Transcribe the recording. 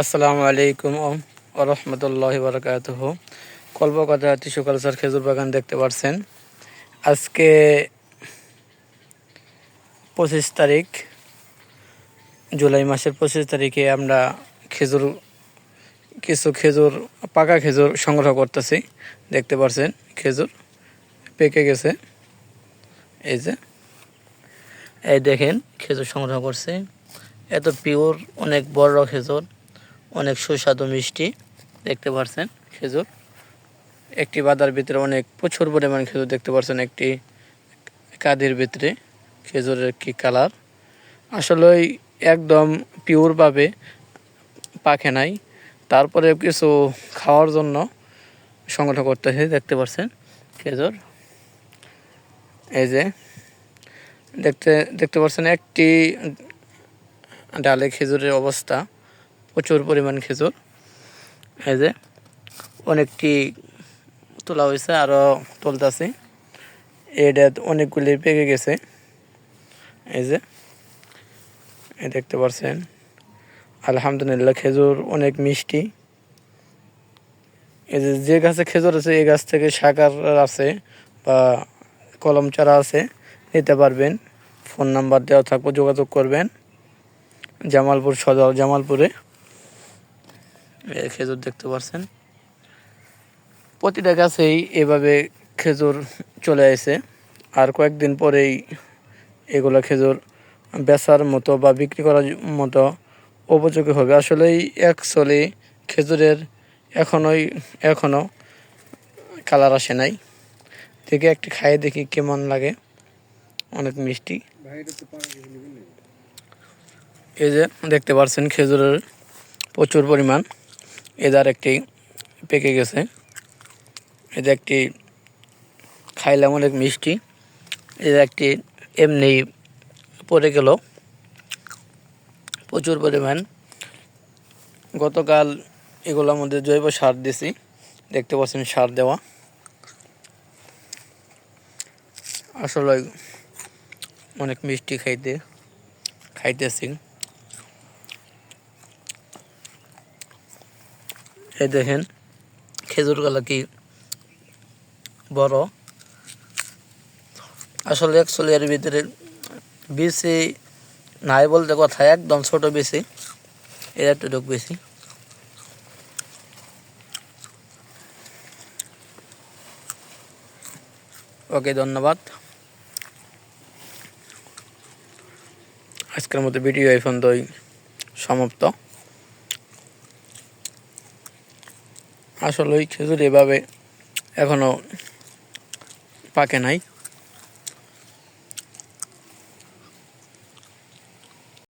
আসসালামু আলাইকুম রহমতুল্লাহ বারকাত কল্পকথা tissue culture খেজুর বাগান দেখতে পাচ্ছেন আজকে পঁচিশ তারিখ, জুলাই মাসের পঁচিশ তারিখে আমরা খেজুর, কিছু খেজুর, পাকা খেজুর সংগ্রহ করতেছি। দেখতে পাচ্ছেন খেজুর পেকে গেছে। এই যে, এই দেখেন খেজুর সংগ্রহ করছে। এত পিওর অনেক বড় খেজুর। অনেক সুস্বাদু মিষ্টি, দেখতে পারছেন খেজুর। একটি বাদার ভিতরে অনেক প্রচুর পরিমাণ খেজুর দেখতে পারছেন, একটি কাদের ভিতরে খেজুরের কি কালার। আসলে একদম পিওরভাবে পাখে নাই। তারপরে কিছু খাওয়ার জন্য সংগ্রহ করতেছে দেখতে পাচ্ছেন খেজুর। এই যে দেখতে দেখতে পাচ্ছেন একটি ডালে খেজুরের অবস্থা। প্রচুর পরিমাণ খেজুর। এই যে, অনেকটি তোলা হয়েছে আরও তুলতেছে। এটা অনেকগুলি পেকে গেছে। এই যে, এই দেখতে পাচ্ছেন আলহামদুলিল্লাহ, খেজুর অনেক মিষ্টি। এই যে যে গাছে খেজুর আছে, এই গাছ থেকে শাকার আছে বা কলম চারা আছে, নিতে পারবেন। ফোন নাম্বার দেওয়া থাকব, যোগাযোগ করবেন। জামালপুর সদর, জামালপুরে। খেজুর দেখতে পাচ্ছেন প্রতিটা গাছেই এভাবে খেজুর চলে আসে। আর কয়েকদিন পরেই এগুলো খেজুর বেচার মতো বা বিক্রি করার মতো উপযোগী হবে। আসলেই অ্যাকচুয়ালি খেজুরের এখনোই এখনও কালার আসে নাই। থেকে একটি খাইয়ে দেখি কেমন লাগে। অনেক মিষ্টি। এই যে দেখতে পাচ্ছেন খেজুরের প্রচুর পরিমাণ। এদার একটি পেকে গেছে। এটা একটি খাইলাম অনেক মিষ্টি। এটা একটি এমনি পড়ে গেল। প্রচুর পরিমাণ। গতকাল এগুলোর মধ্যে জৈব সার দিছি। দেখতে পাচ্ছেন সার দেওয়া। আসলে অনেক মিষ্টি খাইতে খাইতেছি। এই দেখেন, খেজুর গালা কি বড়? আসলে অ্যাকচুয়ালি এর ভিতরে বেশি নাই বলতে কথা, একদম ছোট বেশি, এর এতটুক বেশি। ওকে, ধন্যবাদ। আজকের মতো ভিডিও এই পর্যন্তই সমাপ্ত। আসলে ওই খেজুর এভাবে এখনও পাকে নাই।